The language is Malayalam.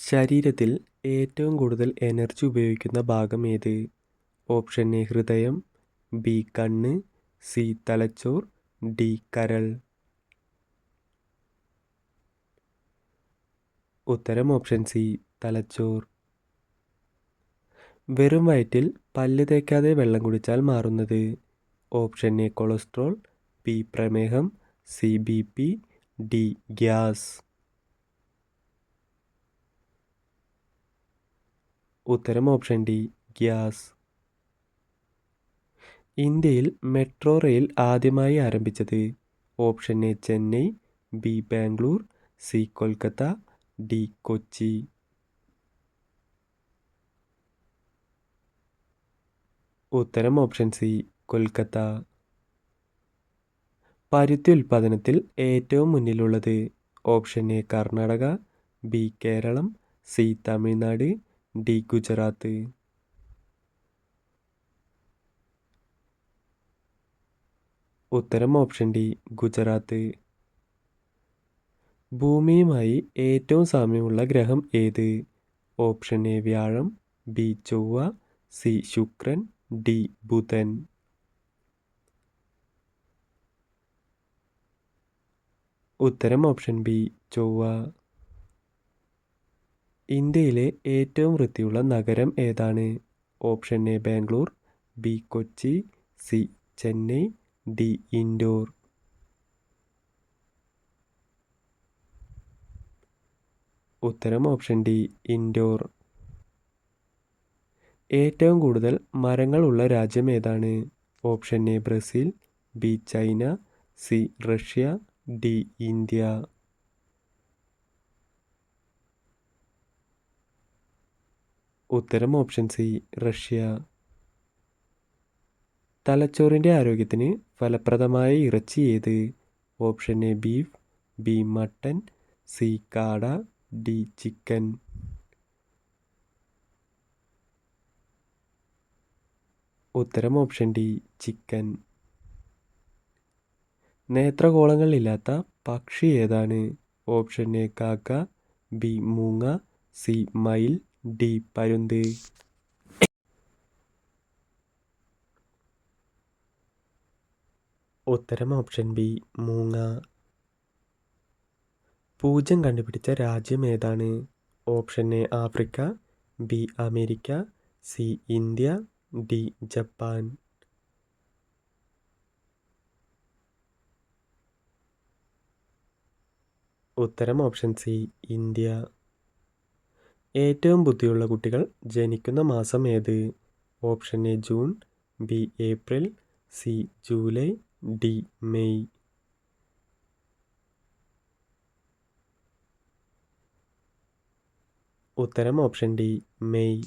ശരീരത്തിൽ ഏറ്റവും കൂടുതൽ എനർജി ഉപയോഗിക്കുന്ന ഭാഗം ഏത്? ഓപ്ഷൻ എ ഹൃദയം ബി കണ്ണ് സി തലച്ചോർ ഡി കരൾ. ഉത്തരം ഓപ്ഷൻ സി തലച്ചോർ. വെറും വയറ്റിൽ പല്ല് തേക്കാതെ വെള്ളം കുടിച്ചാൽ മാറുന്നത്? ഓപ്ഷൻ എ കൊളസ്ട്രോൾ ബി പ്രമേഹം C B P D gas. ഉത്തരം ഓപ്ഷൻ ഡി ഗ്യാസ്. ഇന്ത്യയിൽ മെട്രോ റെയിൽ ആദ്യമായി ആരംഭിച്ചത് option A Chennai B Bangalore C Kolkata D Kochi. ഉത്തരം ഓപ്ഷൻ സി കൊൽക്കത്ത. പരുത്തി ഉൽപ്പാദനത്തിൽ ഏറ്റവും മുന്നിലുള്ളത് option A Karnataka B Keralam C Tamilnadu D Gujarat. ഉത്തരം ഓപ്ഷൻ ഡി ഗുജറാത്ത്. ഭൂമിയുമായി ഏറ്റവും സാമ്യമുള്ള ഗ്രഹം ഏത്? ഓപ്ഷൻ എ വ്യാഴം ബി ചൊവ്വ സി ശുക്രൻ ഡി ബുധൻ. ഉത്തരം ഓപ്ഷൻ ബി ചൊവ്വ. ഇന്ത്യയിലെ ഏറ്റവും വൃത്തിയുള്ള നഗരം ഏതാണ്? Option A Bangalore B Kochi C Chennai D Indore. ഉത്തരം ഓപ്ഷൻ ഡി ഇൻഡോർ. ഏറ്റവും കൂടുതൽ മരങ്ങളുള്ള രാജ്യം ഏതാണ്? Option A Brazil B China C Russia D India. ഉത്തരം ഓപ്ഷൻ സി റഷ്യ. തലച്ചോറിന്റെ ആരോഗ്യത്തിന് ഫലപ്രദമായ ഇറച്ചി ഏത്? Option A beef B mutton C കാട ഡി ചിക്കൻ ഉത്തരം ഓപ്ഷൻ ഡി ചിക്കൻ നേത്രകോളങ്ങളില്ലാത്ത പക്ഷി ഏതാണ്? ഓപ്ഷൻ എ കാക്ക ബി മൂങ്ങ സി മയിൽ ഡി പരുന്ത് ഉത്തരം ഓപ്ഷൻ ബി മൂങ്ങ. പൂജ്യം കണ്ടുപിടിച്ച രാജ്യം ഏതാണ്? Option A Africa. B America. C India. D Japan. ഉത്തരം ഓപ്ഷൻ സി ഇന്ത്യ. ഏറ്റവും ബുദ്ധിയുള്ള കുട്ടികൾ ജനിക്കുന്ന മാസം ഏത്? Option A June B April C July D May. ഉത്തരം ഓപ്ഷൻ ഡി മെയ്.